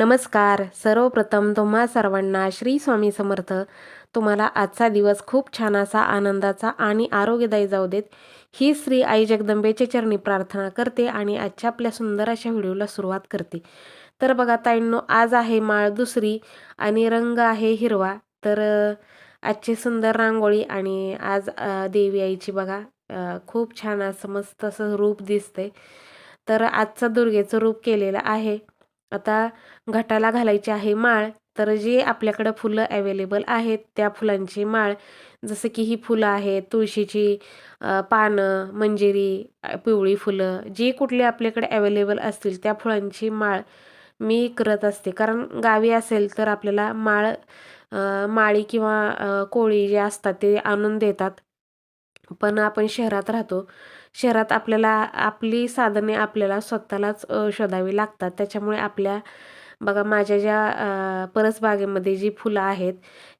नमस्कार. सर्वप्रथम तुम्हा सर्वांना श्री स्वामी समर्थ. तुम्हाला आजचा दिवस खूप छान असा आनंदाचा आणि आरोग्यदायी जाऊ देत. ही श्री आई जगदंबेचे चरणी प्रार्थना करते आणि आजच्या आपल्या सुंदर अशा व्हिडिओला सुरुवात करते. तर बघा ताईंनो आज आहे माळ दुसरी आणि रंग आहे हिरवा. तर आजची सुंदर रांगोळी आणि आज देवी आईची बघा खूप छान असं मस्त असं रूप दिसतंय. तर आजचं दुर्गेचं रूप केलेलं आहे. आता घटाला घालायची आहे माळ तर जे आपल्याकडं फुलं अवेलेबल आहेत त्या फुलांची माळ जसं की ही फुलं आहेत तुळशीची पानं मंजिरी पिवळी फुलं जी कुठली आपल्याकडे अवेलेबल असतील त्या फुलांची माळ मी करत असते. कारण गावी असेल तर आपल्याला माळ माळी किंवा कोळी जे असतात ते आणून देतात. पण आपण शहरात राहतो. शहरात आपल्याला आपली साधने आपल्याला स्वतःलाच शोधावी लागतात. त्याच्यामुळे आपल्या बघा माझ्या ज्या परसबागेमध्ये जी फुलं आहेत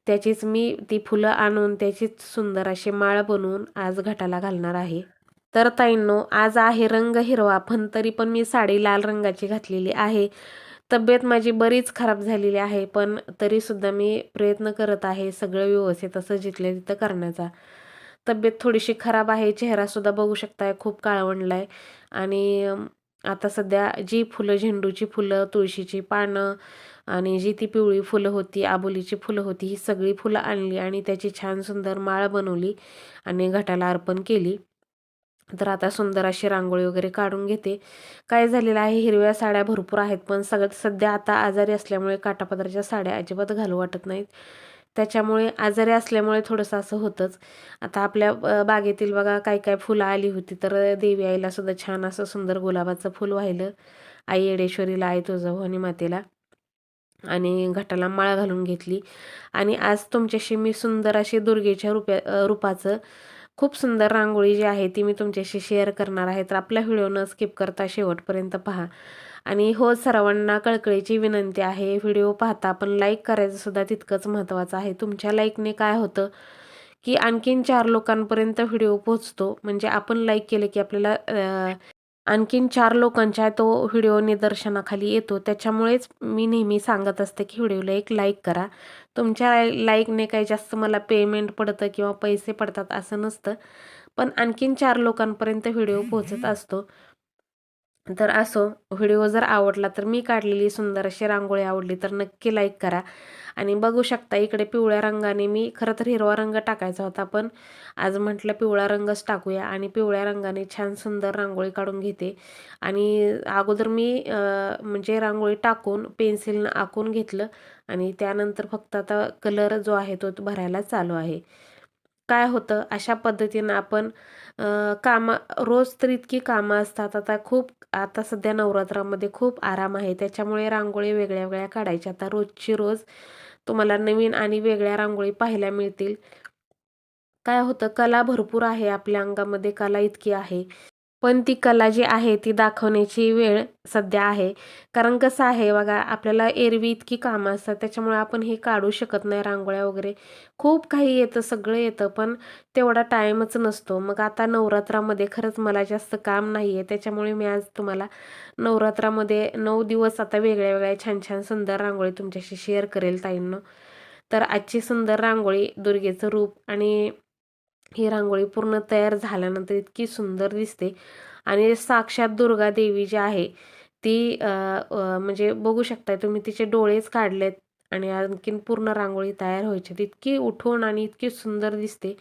त्याचीच मी ती फुलं आणून त्याचीच सुंदर अशी माळ बनवून आज घटाला घालणार आहे. तर ताईंनो आज आहे रंग हिरवा पण तरी पण मी साडी लाल रंगाची घातलेली आहे. तब्येत माझी बरीच खराब झालेली आहे पण तरीसुद्धा मी प्रयत्न करत आहे सगळं व्यवस्थित असं जिथल्या तिथं करण्याचा. तब्येत थोडीशी खराब आहे चेहरासुद्धा बघू शकताय खूप काळवंडला आहे आणि आता सध्या जी फुलं झेंडूची फुलं तुळशीची पानं आणि जी ती पिवळी फुलं होती आबोलीची फुलं होती ही सगळी फुलं आणली आणि त्याची छान सुंदर माळ बनवली आणि घटाला अर्पण केली. तर आता सुंदर अशी रांगोळी वगैरे काढून घेते. काय झालेलं आहे हिरव्या साड्या भरपूर आहेत पण सगळ्यात सध्या आता आजारी असल्यामुळे काटापदराच्या साड्या अजिबात घालू वाटत नाहीत. त्याच्यामुळे आजारी असल्यामुळे थोडंसं असं होतंच. आता आपल्या बागेतील बघा काय काय फुलं आली होती तर देवी आईला सुद्धा छान असं सुंदर गुलाबाचं फुल वाहिलं आई येडेश्वरीला आई तुळजाभवानी मातेला. आणि घटाला माळ घालून घेतली. आणि आज तुमच्याशी मी सुंदर अशी दुर्गेच्या रूप्या रूपाचं खूप सुंदर रांगोळी जी आहे ती मी तुमच्याशी शेअर करणार आहे. तर आपल्या व्हिडिओ न स्किप करता शेवटपर्यंत पहा. आणि हो सर्वांना कळकळीची विनंती आहे. व्हिडिओ पाहता आपण लाईक करायचं सुद्धा तितकंच महत्त्वाचं आहे. तुमच्या लाईकने काय होतं की आणखीन चार लोकांपर्यंत व्हिडिओ पोहोचतो. म्हणजे आपण लाईक केलं की आपल्याला आणखीन चार लोकांच्या तो व्हिडिओ निदर्शनाखाली येतो. त्याच्यामुळेच मी नेहमी सांगत असते की व्हिडिओला एक लाईक करा. तुमच्या लाईकने काही जास्त मला पेमेंट पडतं किंवा पैसे पडतात असं नसतं. पण आणखीन चार लोकांपर्यंत व्हिडिओ पोहोचत असतो. तर असो व्हिडिओ जर आवडला तर मी काढलेली सुंदर अशी रांगोळी आवडली तर नक्की लाईक करा. आणि बघू शकता इकडे पिवळ्या रंगाने मी खरं तर हिरवा रंग टाकायचा होता पण आज म्हटलं पिवळा रंगच टाकूया आणि पिवळ्या रंगाने छान सुंदर रांगोळी काढून घेते. आणि अगोदर मी म्हणजे रांगोळी टाकून पेन्सिलनं आखून घेतलं आणि त्यानंतर फक्त आता कलर जो आहे तो भरायला चालू आहे. काय होतं? अशा पद्धतीनं आपण कामं रोज तर इतकी कामं असतात. आता खूप आता सध्या नवरात्रामध्ये खूप आराम आहे. त्याच्यामुळे रांगोळी वेगळ्या वेगळ्या काढायच्या. आता रोजची रोज तुम्हाला नवीन आणि वेगळ्या रांगोळी पाहायला मिळतील. काय होतं कला भरपूर आहे आपल्या अंगामध्ये. कला इतकी आहे. पण ती कला जी आहे ती दाखवण्याची वेळ सध्या आहे. कारण कसं आहे बघा आपल्याला एरवी इतकी कामं असतात त्याच्यामुळे आपण हे काढू शकत नाही रांगोळ्या वगैरे. खूप काही येतं सगळं येतं पण तेवढा टाईमच नसतो. मग आता नवरात्रामध्ये खरंच मला जास्त काम नाही आहे त्याच्यामुळे मी आज तुम्हाला नवरात्रामध्ये नऊ दिवस आता वेगळ्या वेगळ्या छान छान सुंदर रांगोळी तुमच्याशी शेअर करेल ताईंनो. तर आजची सुंदर रांगोळी दुर्गेचं रूप आणि ही रांगोळी पूर्ण तयार झाल्यानंतर इतकी सुंदर दिसते. आणि साक्षात दुर्गा देवी जी आहे ती म्हणजे बघू शकताय तुम्ही तिचे डोळेच काढलेत आणि आणखीन पूर्ण रांगोळी तयार व्हायची. इतकी उठून आणि इतकी सुंदर दिसते.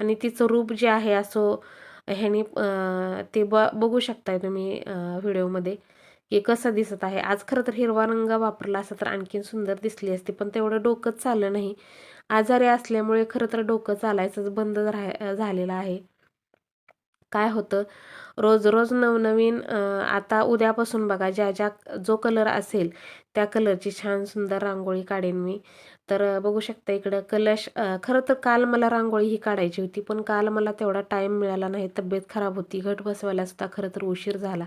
आणि तिचं रूप जे आहे असो ह्याने ते ब बघू शकताय तुम्ही व्हिडिओमध्ये की कसं दिसत आहे. आज खरं तर हिरवा रंग वापरला असता तर आणखीन सुंदर दिसली असती पण तेवढं डोकंच चाललं नाही. आजारी असल्यामुळे खरं तर डोकं चालायचंच बंद राह झालेलं आहे. काय होतं? रोज रोज नवनवीन आता उद्यापासून बघा ज्या ज्या जो कलर असेल त्या कलरची छान सुंदर रांगोळी काढेन मी. तर बघू शकता इकडं कलश खरं तर काल मला रांगोळी ही काढायची होती पण काल मला तेवढा टाईम मिळाला नाही तब्येत खराब होती घट बसवायला सुद्धा खरं तर उशीर झाला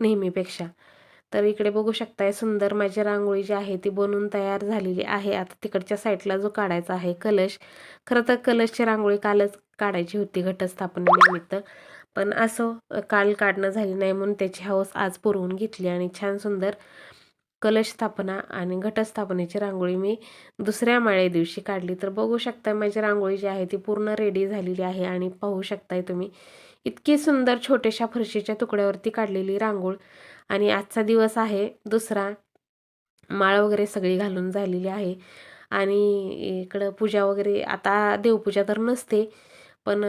नेहमीपेक्षा. तर इकडे बघू शकताय सुंदर माझी रांगोळी जी आहे ती बनवून तयार झालेली आहे. आता तिकडच्या साईडला जो काढायचा आहे कलश खरं तर कलशची रांगोळी कालच काढायची होती घटस्थापनेनिमित्त पण असं काल काढणं झाली नाही म्हणून त्याची हौस आज पुरवून घेतली आणि छान सुंदर कलश स्थापना आणि घटस्थापनेची रांगोळी मी दुसऱ्या माळे दिवशी काढली. तर बघू शकता माझी रांगोळी जी आहे ती पूर्ण रेडी झालेली आहे आणि पाहू शकताय तुम्ही इतकी सुंदर छोट्याशा फरशीच्या तुकड्यावरती काढलेली रांगोळ. आणि आजचा दिवस आहे दुसरा. माळ वगैरे सगळी घालून झालेली आहे. आणि इकडं पूजा वगैरे आता देवपूजा तर नसते पण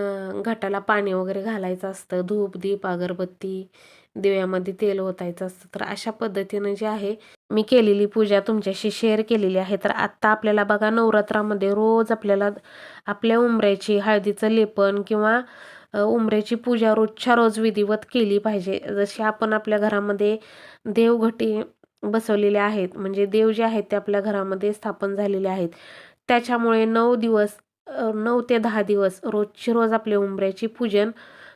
घाटाला पाणी वगैरे घालायचं असतं. धूप दीप अगरबत्ती दिव्यामध्ये तेल ओतायचं असतं. तर अशा पद्धतीनं जे आहे मी केलेली पूजा तुमच्याशी शेअर केलेली आहे. तर आत्ता आपल्याला बघा नवरात्रामध्ये रोज आपल्याला आपल्या उंबऱ्याची हळदीचं लेपन किंवा उंबऱ्याची पूजा रोजच्या रोज विधिवत केली पाहिजे. जशी आपण आपल्या घरामध्ये देवघटी बसवलेले आहेत म्हणजे देव जे आहेत ते आपल्या घरामध्ये स्थापन झालेले आहेत. त्याच्यामुळे नऊ दिवस नऊ ते दहा दिवस रोजची रोज आपले उंबऱ्याची पूजन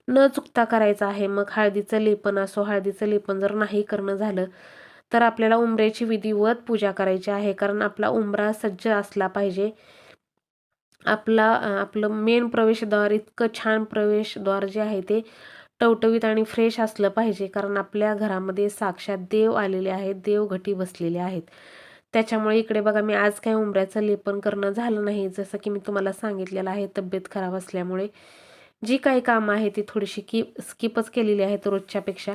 न चुकता करायचं आहे. मग हळदीचं लेपन असो हळदीचं लेपन जर नाही करणं झालं तर आपल्याला उंबऱ्याची विधिवत पूजा करायची आहे. कारण आपला उंबरा सज्ज असला पाहिजे. आपला आपलं मेन प्रवेशद्वार इतकं छान प्रवेशद्वार जे आहे ते टवटवीत आणि फ्रेश असलं पाहिजे. कारण आपल्या घरामध्ये साक्षात देव आलेले आहेत देवघटी बसलेले आहेत. त्याच्यामुळे इकडे बघा मी आज काय उंबऱ्याचं लेपन करणं झालं नाही. जसं की मी तुम्हाला सांगितलेलं आहे तब्येत खराब असल्यामुळे जी काही कामं आहे ती थोडीशी की स्किपच केलेली आहेत रोजच्यापेक्षा.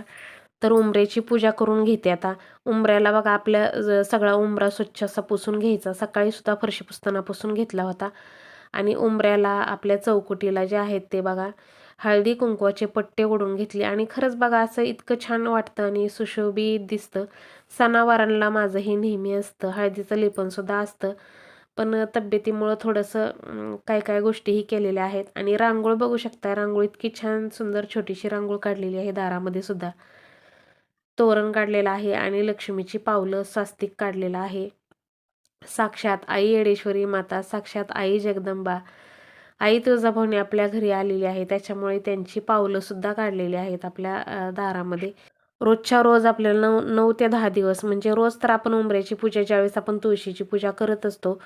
तर उंबऱ्याची पूजा करून घेते आता. उंबऱ्याला बघा आपल्या सगळा उंबरा स्वच्छ असा पुसून घ्यायचा. सकाळी सुद्धा फरशी पुसताना पुसून घेतला होता. आणि उंबऱ्याला आपल्या चौकटीला जे आहेत ते बघा हळदी कुंकवाचे पट्टे ओढून घेतले. आणि खरंच बघा असं इतकं छान वाटतं आणि सुशोभित दिसतं. सणावारांना माझं हे नेहमी असतं. हळदीचं लेपनसुद्धा असतं. पण तब्येतीमुळं थोडंसं काय काय गोष्टीही केलेल्या आहेत. आणि रांगोळ बघू शकता रांगोळ इतकी छान सुंदर छोटीशी रांगोळ काढलेली आहे दारामध्ये सुद्धा. तोरण काढलेलं आहे आणि लक्ष्मीची पावलं स्वास्तिक काढलेलं आहे. साक्षात आई येडेश्वरी माता साक्षात आई जगदंबा. आई तुळजाभवानी आपल्या घरी आलेली आहे त्याच्यामुळे त्यांची पावलं सुद्धा काढलेली आहेत आपल्या दारामध्ये. रोजच्या रोज आपल्याला नऊ नऊ ते दहा दिवस म्हणजे रोज तर आपण उंबऱ्याची पूजा ज्यावेळेस आपण तुळशीची पूजा करत असतो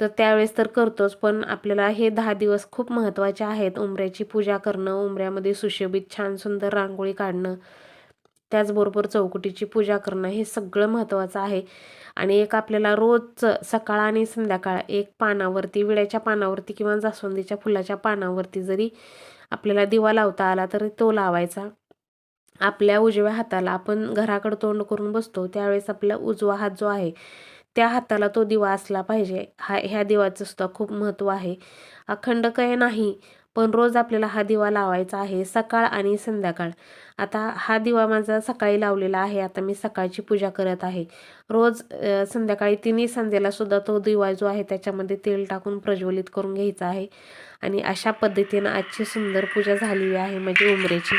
तर त्यावेळेस तर करतोच पण आपल्याला हे दहा दिवस खूप महत्त्वाचे आहेत उंबऱ्याची पूजा करणं उंबऱ्यामध्ये सुशोभित छान सुंदर रांगोळी काढणं. त्याचबरोबर चौकटीची पूजा करणं हे सगळं महत्त्वाचं आहे. आणि एक आपल्याला रोजचं सकाळ आणि संध्याकाळ एक पानावरती विड्याच्या पानावरती किंवा जास्वंदीच्या फुलाच्या पानावरती जरी आपल्याला दिवा लावता आला तर तो लावायचा. आपल्या उजव्या हाताला आपण घराकडं तोंड करून बसतो त्यावेळेस आपला उजवा हात जो आहे त्या हाताला तो दिवा असला पाहिजे. हा ह्या दिवाचं सुद्धा खूप महत्त्व आहे. अखंड काय नाही पण रोज आपल्याला हा दिवा लावायचा आहे सकाळ आणि संध्याकाळ. आता हा दिवा माझा सकाळी लावलेला आहे आता मी सकाळची पूजा करत आहे. रोज संध्याकाळी तिन्ही संध्याला सुद्धा तो दिवा जो आहे त्याच्यामध्ये तेल टाकून प्रज्वलित करून घ्यायचा आहे. आणि अशा पद्धतीनं आजची सुंदर पूजा झालेली आहे माझी उमरेची.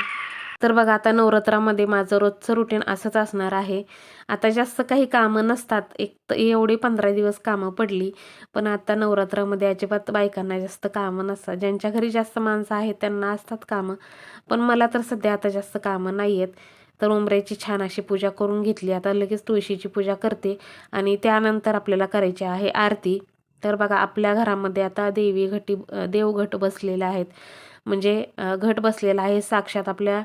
तर बघा आता नवरात्रामध्ये माझं रोजचं रुटीन असंच असणार आहे. आता जास्त काही कामं नसतात. एक एवढी पंधरा दिवस कामं पडली. पण आता नवरात्रामध्ये अजिबात बायकांना जास्त कामं नसतात. ज्यांच्या घरी जास्त माणसं आहेत त्यांना असतात कामं. पण मला तर सध्या आता जास्त कामं नाही आहेत तर उंबऱ्याची छान अशी पूजा करून घेतली. आता लगेच तुळशीची पूजा करते आणि त्यानंतर आपल्याला करायची आहे आरती. तर बघा आपल्या घरामध्ये आता देवी घटी देवघट बसलेले आहेत. म्हणजे घट बसलेला आहे. साक्षात आपल्या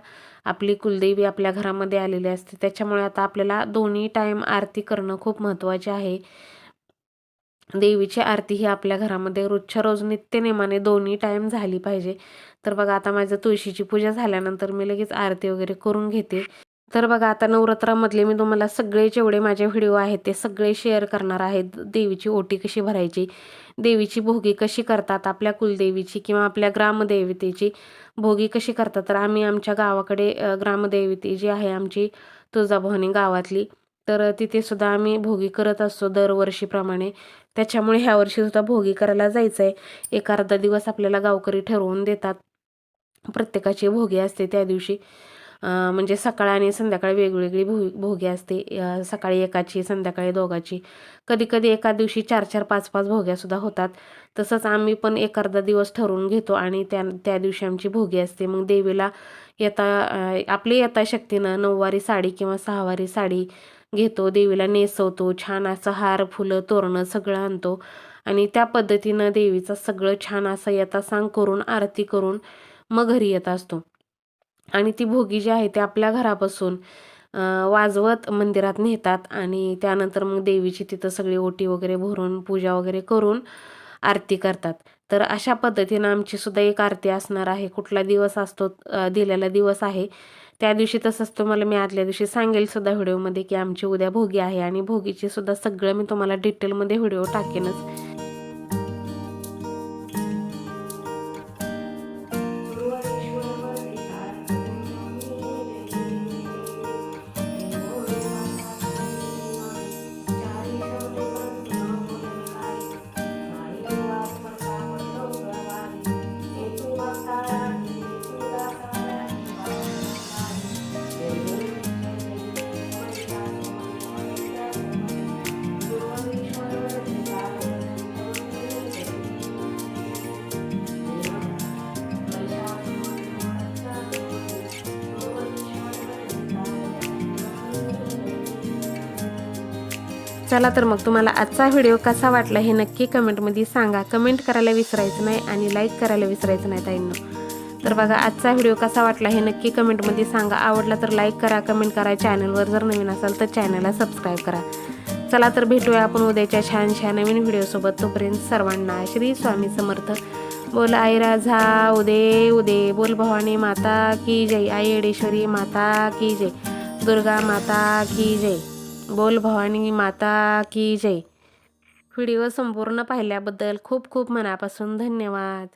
आपली कुलदेवी आपल्या घरामध्ये आलेली असते. त्याच्यामुळे आता आपल्याला दोन्ही टाईम आरती करणं खूप महत्त्वाचे आहे. देवीची आरती ही आपल्या घरामध्ये रोजच्या रोज नित्यनेमाने दोन्ही टाईम झाली पाहिजे. तर बघा आता माझं तुळशीची पूजा झाल्यानंतर मी लगेच आरती वगैरे करून घेते. तर बघा आता नवरात्रामधले मी तुम्हाला सगळे जेवढे माझे व्हिडिओ आहेत ते सगळे शेअर करणार आहेत. देवीची ओटी कशी भरायची? देवीची भोगी कशी करतात आपल्या कुलदेवीची किंवा आपल्या ग्रामदेवतेची भोगी कशी करतात? तर आम्ही आमच्या गावाकडे ग्रामदेवते जी आहे आमची तुळजाभवानी गावातली तर तिथे सुद्धा आम्ही भोगी करत असतो दरवर्षीप्रमाणे. त्याच्यामुळे ह्या वर्षीसुद्धा भोगी करायला जायचं आहे एक अर्धा दिवस आपल्याला गावकरी ठरवून देतात. प्रत्येकाची भोगी असते त्या दिवशी. म्हणजे सकाळ आणि संध्याकाळी वेगवेगळी भो भोगी असते. सकाळी एकाची संध्याकाळी दोघाची. कधी कधी एका दिवशी चार चार पाच पाच भोग्यासुद्धा होतात. तसंच आम्ही पण एक अर्धा दिवस ठरवून घेतो आणि त्या त्या दिवशी आमची भोगी असते. मग देवीला येता आपली यथाशक्तीनं नऊवारी साडी किंवा सहावारी साडी घेतो. देवीला नेसवतो. छान असं हार फुलं तोरणं सगळं आणतो. आणि त्या पद्धतीनं देवीचं सगळं छान असं येता सांग करून आरती करून मग घरी येत असतो. आणि ती भोगी जी आहे ती आपल्या घरापासून वाजवत मंदिरात नेतात आणि त्यानंतर मग देवीची तिथं सगळी ओटी वगैरे भरून पूजा वगैरे करून आरती करतात. तर अशा पद्धतीनं आमची सुद्धा एक आरती असणार आहे. कुठला दिवस असतो दिलेला दिवस आहे त्या दिवशी तसंच तुम्हाला मी आदल्या दिवशी सांगेल सुद्धा व्हिडिओमध्ये की आमची उद्या भोगी आहे आणि भोगीची सुद्धा सगळं मी तुम्हाला डिटेलमध्ये व्हिडिओ टाकेनच. चला तर मग तुम्हाला आजचा व्हिडिओ कसा वाटला हे नक्की कमेंटमध्ये सांगा. कमेंट करायला विसरायचं नाही आणि लाईक करायला विसरायचं नाही ताईंनो. तर बघा आजचा व्हिडिओ कसा वाटला हे नक्की कमेंटमध्ये सांगा. आवडला तर लाईक करा कमेंट करा. चॅनलवर जर नवीन असाल तर चॅनलला सबस्क्राईब करा. चला तर भेटूया आपण उद्याच्या छान छान नवीन व्हिडिओसोबत. तोपर्यंत सर्वांना श्री स्वामी समर्थ. बोल आई राझा उदे उदे. बोल भवानी माता की जय. आई येडेश्वरी माता की जय. दुर्गा माता की जय. बोल भवानी माता की जय. व्हिडिओ संपूर्ण पाहिल्याबद्दल खूप खूप मनापासून धन्यवाद.